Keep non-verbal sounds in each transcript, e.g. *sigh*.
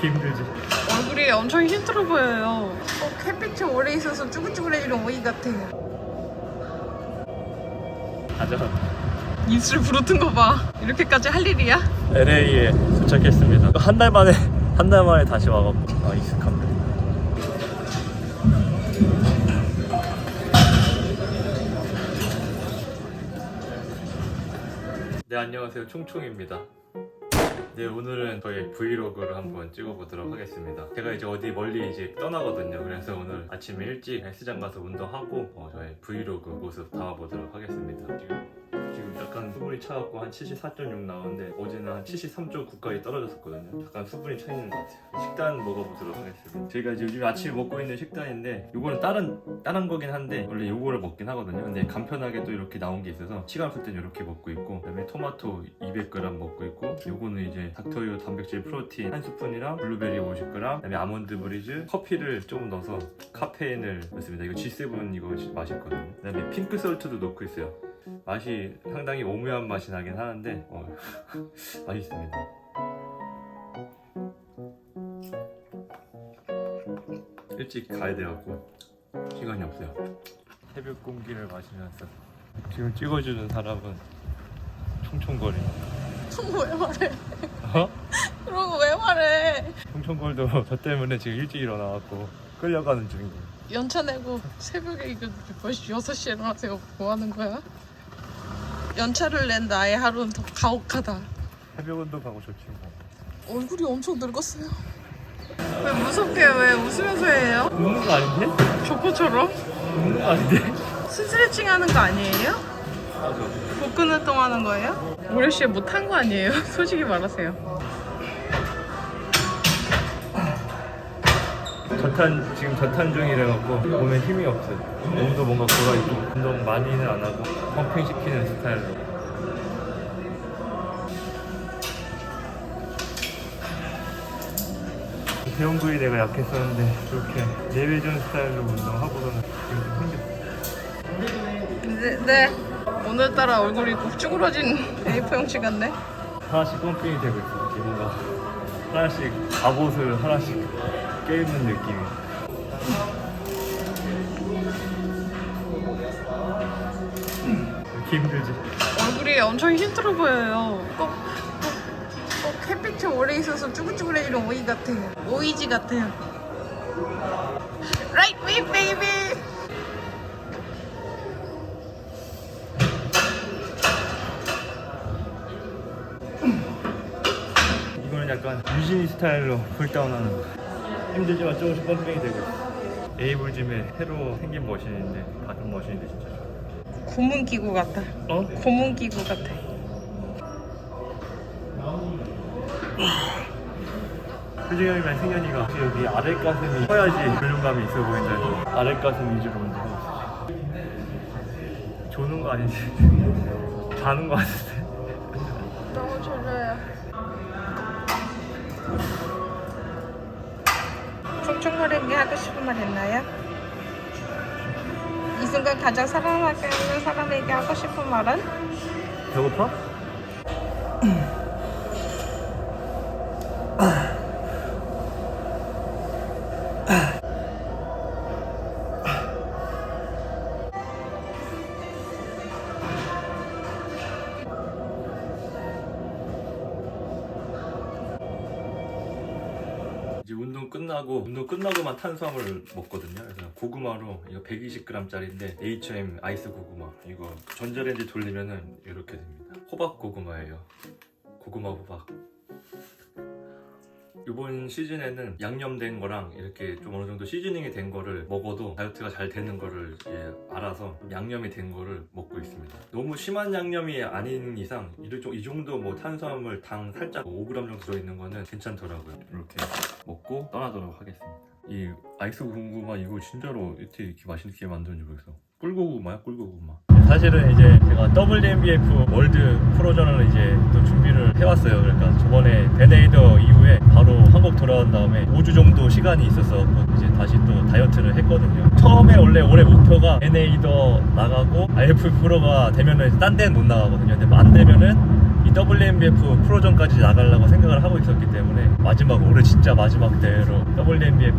힘들지. 얼굴이 엄청 힘들어 보여요. 어, 햇빛이 오래 있어서 쭈글쭈글해지는 오이 같아요. 가자. 입술 부르튼 거 봐. 이렇게까지 할 일이야? LA에 도착했습니다. 한 달 만에 한 달 만에 다시 와갖고 아 익숙합니다. 네 안녕하세요 총총입니다. 네 오늘은 저희 브이로그를 한번 찍어보도록 하겠습니다. 제가 이제 어디 멀리 이제 떠나거든요. 그래서 오늘 아침에 일찍 헬스장 가서 운동하고 어, 저희 브이로그 모습 담아보도록 하겠습니다. 지금 지금 약간 수분이 차갖고 한 74.6 나오는데 어제는 한 73.9까지 떨어졌었거든요. 약간 수분이 차 있는 것 같아요. 식단 먹어보도록 하겠습니다. 제가 이제 요즘 아침에 먹고 있는 식단인데 이거는 다른 다른 거긴 한데 원래 요거를 먹긴 하거든요. 근데 간편하게 또 이렇게 나온 게 있어서 시간 없을 땐 이렇게 먹고 있고 그다음에 토마토 200g 먹고 있고 요거는 이제 닥터유 단백질 프로틴 한 스푼이랑 블루베리 50g 그다음에 아몬드 브리즈 커피를 조금 넣어서 카페인을 넣습니다. 이거 G7 이거 맛있거든요. 그다음에 핑크 솔트도 넣고 있어요. 맛이 상당히 오묘한 맛이 나긴 하는데 어, *laughs* 맛있습니다. 일찍 가야 돼갖고 시간이 없어요. 새벽 공기를 마시면서 지금 찍어주는 사람은 총총거립니다. 왜 말해? 어? 그런 거 왜 말해? 총총걸도 *laughs* 저 때문에 지금 일찍 일어나갖고 끌려가는 중이에요. 연차 내고 새벽에 이거 벌써 6시에 일어나서 뭐 하는 거야? 연차를 낸 나의 하루는 더 가혹하다. 새벽 운동 가고 좋지 뭐. 얼굴이 엄청 늙었어요. 왜 무섭게 왜 웃으면서 해요? 웃는 거 아닌데? 조커처럼? 웃는 거 아닌데? 스트레칭 하는 거 아니에요? 맞아. 복근 활동하는 거예요? 모래 씨 못한 거 아니에요? *laughs* 솔직히 말하세요. 저탄 지금 저탄 중이래갖고 몸에 힘이 없어요. 몸도 뭔가 골아 있고 운동 많이는 안 하고 펌핑 시키는 스타일로. 배운 부위 내가 약했었는데 이렇게 내외전 스타일로 운동하고서는 지금 좀 생겼어. 네, 네. 오늘따라 얼굴이 꼭 쭈그러진 A4 형씨 같네. 하나씩 펌핑이 되고 있어. 뭔가 하나씩 갑옷을 하나씩 깨입는 느낌이. 힘들지. 얼굴이 엄청 힘들어 보여요. 꼭, 꼭, 꼭 햇빛이 오래 있어서 쭈글쭈글해지는 오이 같아요. 오이지 같아요. Right me, baby! 이거는 약간 유진이 스타일로 풀다운하는 거. 힘들지만 조금씩 펌핑이 되고. 에이블짐의 새로 생긴 머신인데 같은 머신인데 진짜 좋아. 고문 기구 같다. 어? 고문 기구 같아. 표정이랑 승현이가 혹시 여기 아래 가슴이 커야지 볼륨감이 있어 보인다고 아래 가슴 위주로 운동하고 있어. 조는 거 아니지? *laughs* 자는 거 같은데. 너무 졸려요. 총총거리게 하고 싶은 말 있나요? 이 순간 가장 사랑하게 하는 사람에게 하고 싶은 말은? 배고파? 이제 운동 끝나고 운동 끝나고만 탄수화물을 먹거든요. 고구마로 이거 120g짜리인데 H&M 아이스 고구마 이거 전자레인지 돌리면은 이렇게 됩니다. 호박 고구마예요. 고구마 호박. 이번 시즌에는 양념된 거랑 이렇게 좀 어느 정도 시즈닝이 된 거를 먹어도 다이어트가 잘 되는 거를 이제 알아서 양념이 된 거를 먹고 있습니다. 너무 심한 양념이 아닌 이상 이 정- 정도 뭐 탄수화물, 당 살짝 5g 정도 들어있는 거는 괜찮더라고요. 이렇게 먹고 떠나도록 하겠습니다. 이 아이스 고구마 이거 진짜로 이렇게 맛있게 만드는지 모르겠어. 꿀고구마야 꿀고구마. 사실은 이제 제가 WNBF 월드 프로전을 이제 또 준비를 해왔어요. 그러니까 저번에 베네이더 이후에 바로 한국 돌아온 다음에 5주 정도 시간이 있어서 이제 다시 또 다이어트를 했거든요. 처음에 원래 올해 목표가 베네이더 나가고 IF 프로가 되면은 딴 데는 못 나가거든요. 근데 안 되면은 이 WNBF 프로전까지 나가려고 생각을 하고 있었기 때문에 마지막 올해 진짜 마지막 대회로 WNBF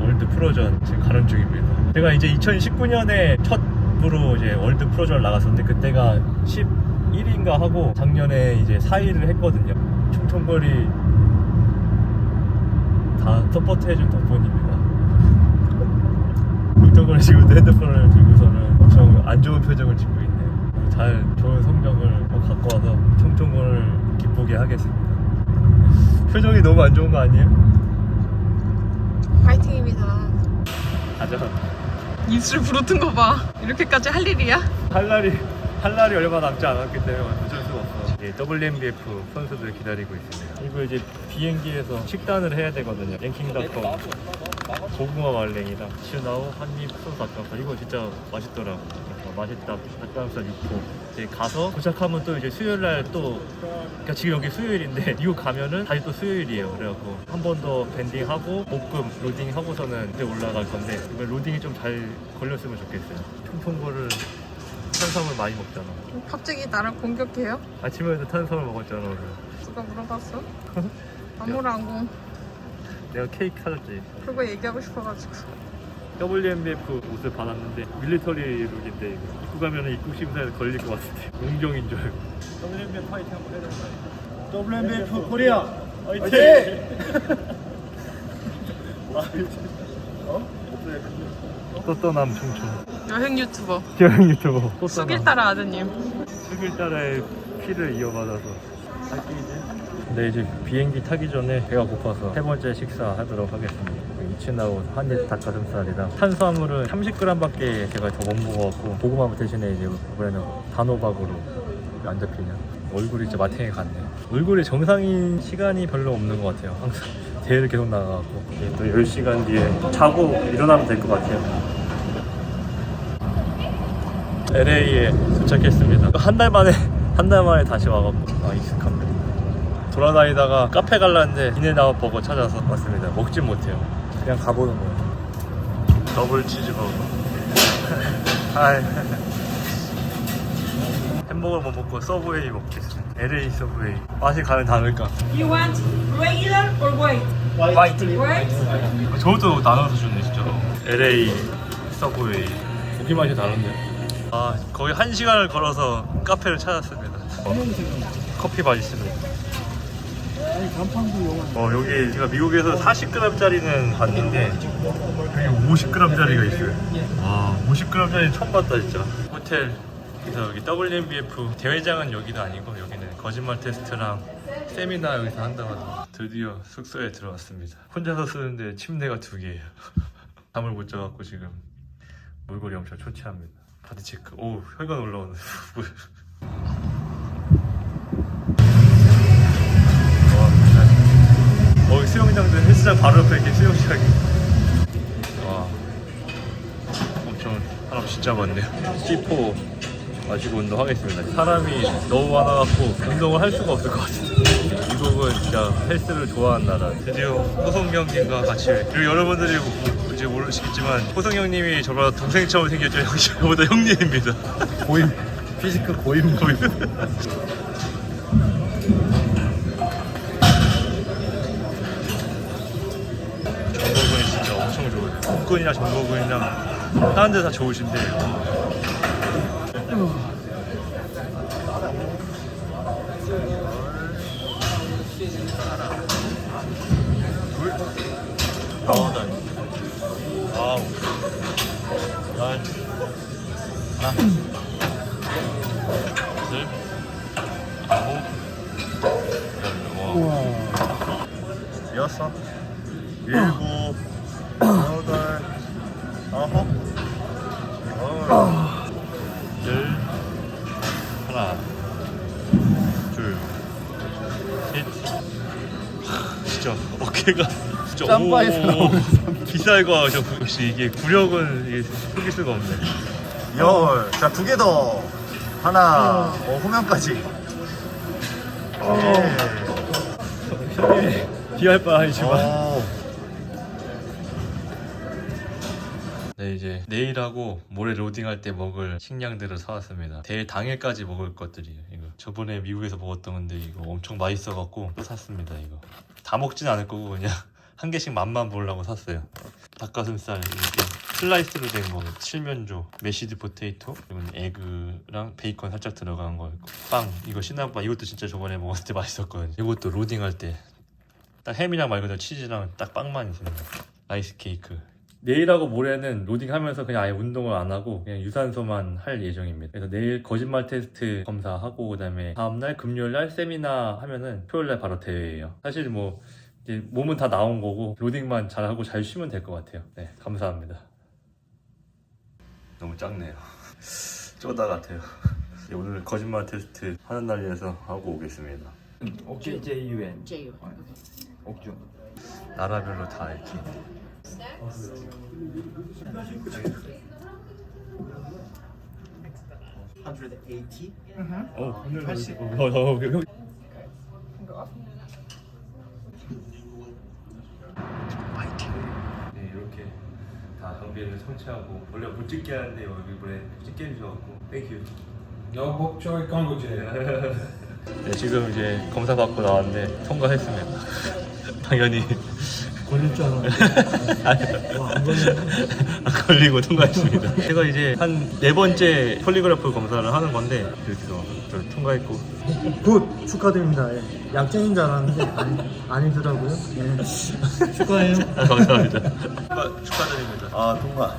월드 프로전 지금 가는 중입니다. 제가 이제 2019년에 첫 프로 이제 월드 프로전을 나갔었는데 그때가 11인가 하고 작년에 이제 4위를 했거든요. 총총거리 다 서포트 해준 덕분입니다. 총총거리 지금도 핸드폰을 들고서는 엄청 안 좋은 표정을 짓고 있네요. 잘 좋은 성적을 꼭 갖고 와서 총총을 기쁘게 하겠습니다. 표정이 너무 안 좋은 거 아니에요? 파이팅입니다. 가자. 입술 부르튼 거 봐. 이렇게까지 할 일이야? 할 날이 할 날이 얼마 남지 않았기 때문에 어쩔 수가 없어. 예, WNBF 선수들 기다리고 있습니다. 이거 이제 비행기에서 식단을 해야 되거든요. 랭킹닷컴 고구마 말랭이랑 슈나우 한입 소스 닭가슴살 이거 진짜 맛있더라고. 맛있다 닭가슴살 있고 이제 가서 도착하면 또 이제 수요일 날또 그러니까 지금 여기 수요일인데 *laughs* 이거 가면은 다시 또 수요일이에요. 그래갖고 한 번 더 밴딩하고 볶음 로딩 하고서는 그때 올라갈 건데 이번 로딩이 좀 잘 걸렸으면 좋겠어요. 총총거를 탄수화물 많이 먹잖아. 갑자기 나를 공격해요? 아침에도 탄수화물 먹었잖아 오늘. 누가 물어봤어? *laughs* 아무랑고 내가 케이크 사줬지. 그거 얘기하고 싶어가지고. WMBF 옷을 받았는데 밀리터리 룩인데 이거 입고 가면 입국 심사에 걸릴 것 같은데 용병인 줄 알고. WMBF 파이팅 한번 해야 되는 거 WMBF 코리아 파이팅! 또 떠남 총총. 여행 유튜버. 여행 유튜버. 또 숙일 따라 아드님. 숙일 따라의 피를 이어받아서 할게 이제. 근데 이제 비행기 타기 전에 배가 고파서 세 번째 식사 하도록 하겠습니다. 이치나우 한입 닭가슴살이랑 탄수화물은 30g밖에 제가 더 못 먹어갖고 고구마 대신에 이제 이번에는 단호박으로 안 잡히냐. 얼굴이 진짜 마탱이 같네. 얼굴이 정상인 시간이 별로 없는 것 같아요. 항상 대회를 계속 나가갖고 또 10시간 뒤에 자고 일어나면 될 것 같아요. LA에 도착했습니다. 한 달 만에 한 달 만에 다시 와갖고 아 익숙합니다. 돌아다니다가 카페 갈라는데 이네나웃 버거 찾아서 왔습니다. 먹진 못해요. 그냥 가보는 거예요. 더블 치즈버거. *laughs* *laughs* 햄버거 못 먹고 서브웨이 먹겠습니다. LA 서브웨이 맛이 가는 다를까? You want regular or white? 화이트 White? 저것도 나눠서 주네 진짜로 LA 서브웨이 고기 맛이 다른데 아 거의 한 시간을 걸어서 카페를 찾았습니다 어, 커피 맛있습니다 영화. 어 여기 제가 미국에서 40g짜리는 봤는데 여기 50g짜리가 있어요. 와 50g짜리 처음 봤다 진짜. 호텔 그래서 여기 WNBF 대회장은 여기도 아니고 여기는 거짓말 테스트랑 세미나 여기서 한다고 하더라고요. 드디어 숙소에 들어왔습니다. 혼자서 쓰는데 침대가 두 개예요. *laughs* 잠을 못 자갖고 지금 몰골이 엄청 초췌합니다. 바디 체크. 오 혈관 올라오네 *laughs* 수영장도 헬스장 바로 옆에 이렇게 수영장이. 와, 엄청 사람 진짜 많네요. C4 마시고 운동하겠습니다. 사람이 너무 많아갖고 운동을 할 수가 없을 것 같은데. 미국은 진짜 헬스를 좋아하는 나라. 드디어 호성경님과 같이 그리고 여러분들이 뭐- 이제 모르시겠지만 호성경님이 저보다 동생처럼 생겼죠. *laughs* 저보다 형님입니다. 고임 피지크 고임 거의. *laughs* *laughs* 전거근이 진짜 복근이나 전거근이랑 다른 데 다 좋으신데 둘, 아홉, 아홉, 열, 하나, 둘, 아홉, 열, 와. 우와 여섯, 둘, 셋. 하, 진짜 어깨가 진짜 짬바에서 오, 나오는 기살과 저 역시 이게 구력은 이게 속일 수가 없네. 열. 자, 두 개 더. 하나. 어, 후면까지. 예. 형님이 비할 바 아니지만 어. 네 이제 내일하고 모레 로딩할 때 먹을 식량들을 사왔습니다. 대회 당일까지 먹을 것들이에요. 이거 저번에 미국에서 먹었던 건데 이거 엄청 맛있어갖고 또 샀습니다. 이거 다 먹진 않을 거고 그냥 *laughs* 한 개씩 맛만 보려고 샀어요. 닭가슴살 이렇게 슬라이스로 된 거, 칠면조, 메시드 포테이토, 그리고 에그랑 베이컨 살짝 들어간 거 있고 빵 이거 시나빵 이것도 진짜 저번에 먹었을 때 맛있었거든요. 이것도 로딩할 때 딱 햄이랑 말 그대로 치즈랑 딱 빵만 있습니다. 아이스 케이크. 내일하고 모레는 로딩하면서 그냥 아예 운동을 안 하고 그냥 유산소만 할 예정입니다. 그래서 내일 거짓말 테스트 검사하고 그다음에 다음날 금요일날 세미나 하면은 토요일날 바로 대회예요. 사실 뭐 이제 몸은 다 나온 거고 로딩만 잘하고 잘 쉬면 될 것 같아요. 네, 감사합니다. 너무 작네요. *laughs* 쪼다 같아요. 오늘 거짓말 테스트 하는 날이라서 하고 오겠습니다. 옥주 J-U-N 제요. 옥주 나라별로 다 이렇게. 어, 오늘 80. 어, 어, 어. 네, 이렇게 다 장비를 설치하고 원래 못 찍게 하는데 여기 이번에 찍게 해주셔갖고 땡큐. Congo Jail. 네, 지금 이제 검사 받고 나왔는데 통과했습니다. *laughs* 당연히 걸릴 줄 알았는데 *laughs* 와 안 걸리네 안 걸리고 통과했습니다. 제가 이제 한 네 번째 폴리그래프 검사를 하는 건데 이렇게 저 통과했고 굿 축하드립니다 예. 약쟁인 줄 알았는데 아니, 아니더라고요 예. 축하해요 *laughs* 아, 감사합니다. 축하, 축하드립니다. 아 통과